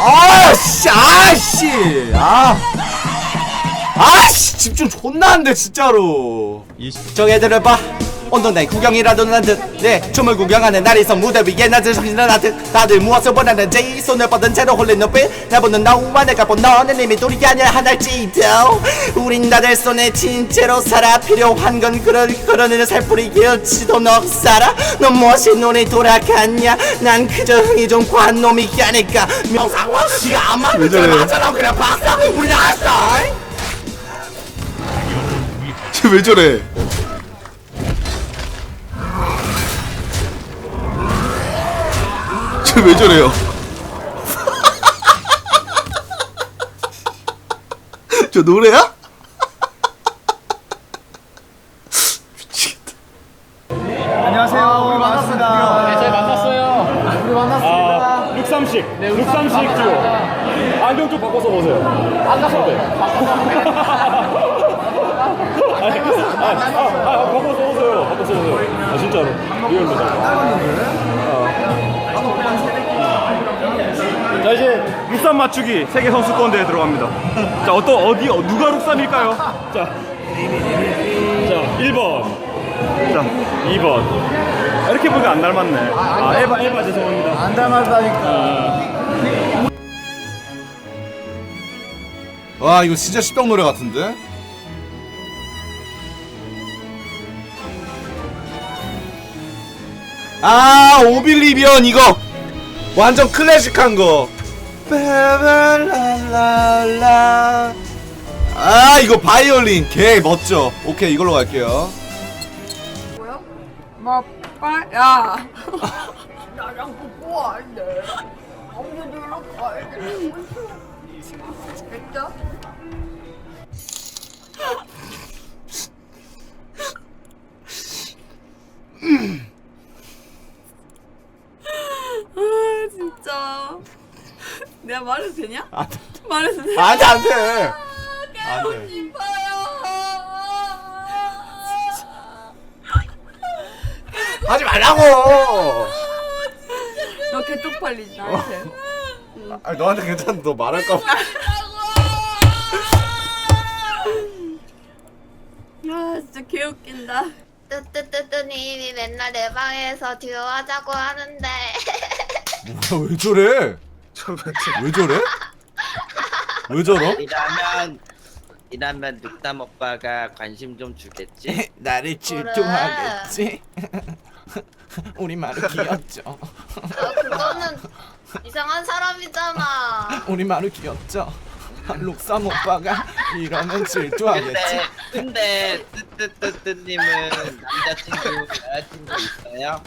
아씨 아씨 아. 아씨 집중 존나 안돼 진짜로. 저애들을 봐 온동네 구경이라도 난듯내 춤을 구경하는 날이 있어 무대 위에 나들 정신을 하듯. 다들 무엇을 원하는지 손을 뻗은 채로 홀린 눈빛. 나보는 너와 내가 본 너는 이미 둘이 아니라 하나일지도. 우린 다들 손에 진채로 살아. 필요한 건 그런 그런 살풀이 길지도 너 살아. 넌 무엇이 눈이 돌아갔냐? 난 그저 흥이 좀 과한 놈이 아닐까? 시가 안 맞는 줄 맞아라 그냥 박사 우리 나갔어. 쟤왜 저래? 왜 저래요? 저 노래야? 미치겠다. 안녕하세요. 우리 만났습니다. 네, 저희 만났어요. 우리 만났습니다. 아, 63씩. 63씩 듀오. 안경 좀 바꿔서 보세요. 만나서 네. 맞추기 세계 선수권대회 들어갑니다. 자, 어떤, 어디, 어, 누가 룩삼일까요? 자. 자, 1번. 자, 2번. 이렇게 보니까 안 닮았네. 아, 에바, 에바 죄송합니다. 안 닮았다니까. 와 이거 진짜 십병 노래 같은데? 아 오빌리비언 이거 완전 클래식한 거 빠바랄랄라. 아 이거 바이올린 개 멋져 오케이 이걸로 갈게요 뭐야? 뭐, 빨, 야. 나랑 뽀뽀할래. 엄마들랑 갈래. 진짜? 아, 진짜. 내가 말해도 되냐? 말해도 돼? 안 돼 안돼 깨고 돼. 싶어요. 하지 말라고 너 개쪽팔리지 나한테. 아 너한테 괜찮아 너 말할까 봐 아 진짜 개웃긴다. 뜨뜨뜨뜨님이 맨날 내 방에서 듀오 하자고 하는데 왜 저래 왜 저래? 왜 저러? 이러면 이러면 늑담 오빠가 관심 좀 주겠지? 나를 질투하겠지? 우리 말이 귀엽죠? 아, 그거는 이상한 사람이잖아. 우리 말이 귀엽죠? 록삼 오빠가 이러면 질투하겠지? 근데 뜨뜨뜨뜨님은 남자친구 여자친구 있어요?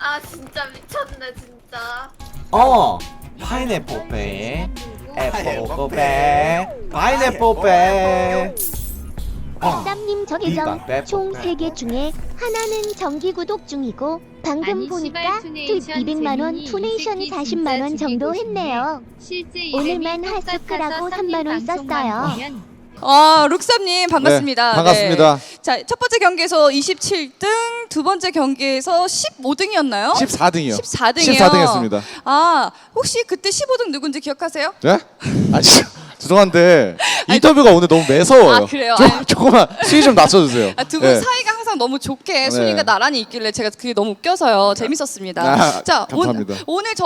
아 진짜 미쳤네 진짜. 어 파인애플 배 애플 배 파인애플 배 어. 쌈님 저 이방 계정 빼, 총 빼. 3개 중에 하나는 정기 구독 중이고 방금 아니, 보니까 시발 투 투네이션 200만 원 재민이 이 투네이션 새끼 40만 원 진짜 정도 죽이고. 했네요. 실제 오늘만 똑같아서 3만 원 썼어요. 보면 아, 룩삼님 반갑습니다. 네, 반갑습니다. 네. 자, 첫 번째 경기에서 27등, 두 번째 경기에서 15등이었나요? 14등이요. 14등이요. 14등 했습니다. 아, 혹시 그때 15등 누군지 기억하세요? 네? 아 진짜 죄송한데 인터뷰가 오늘 너무 매서워요. 아, 그래요? 조, 아니. 조금만 수위 좀 낮춰주세요. 아, 두 분 네. 사이가 항상 너무 좋게 네. 순위가 나란히 있길래 제가 그게 너무 웃겨서요. 재밌었습니다. 아, 자, 감사합니다. 오, 오늘 저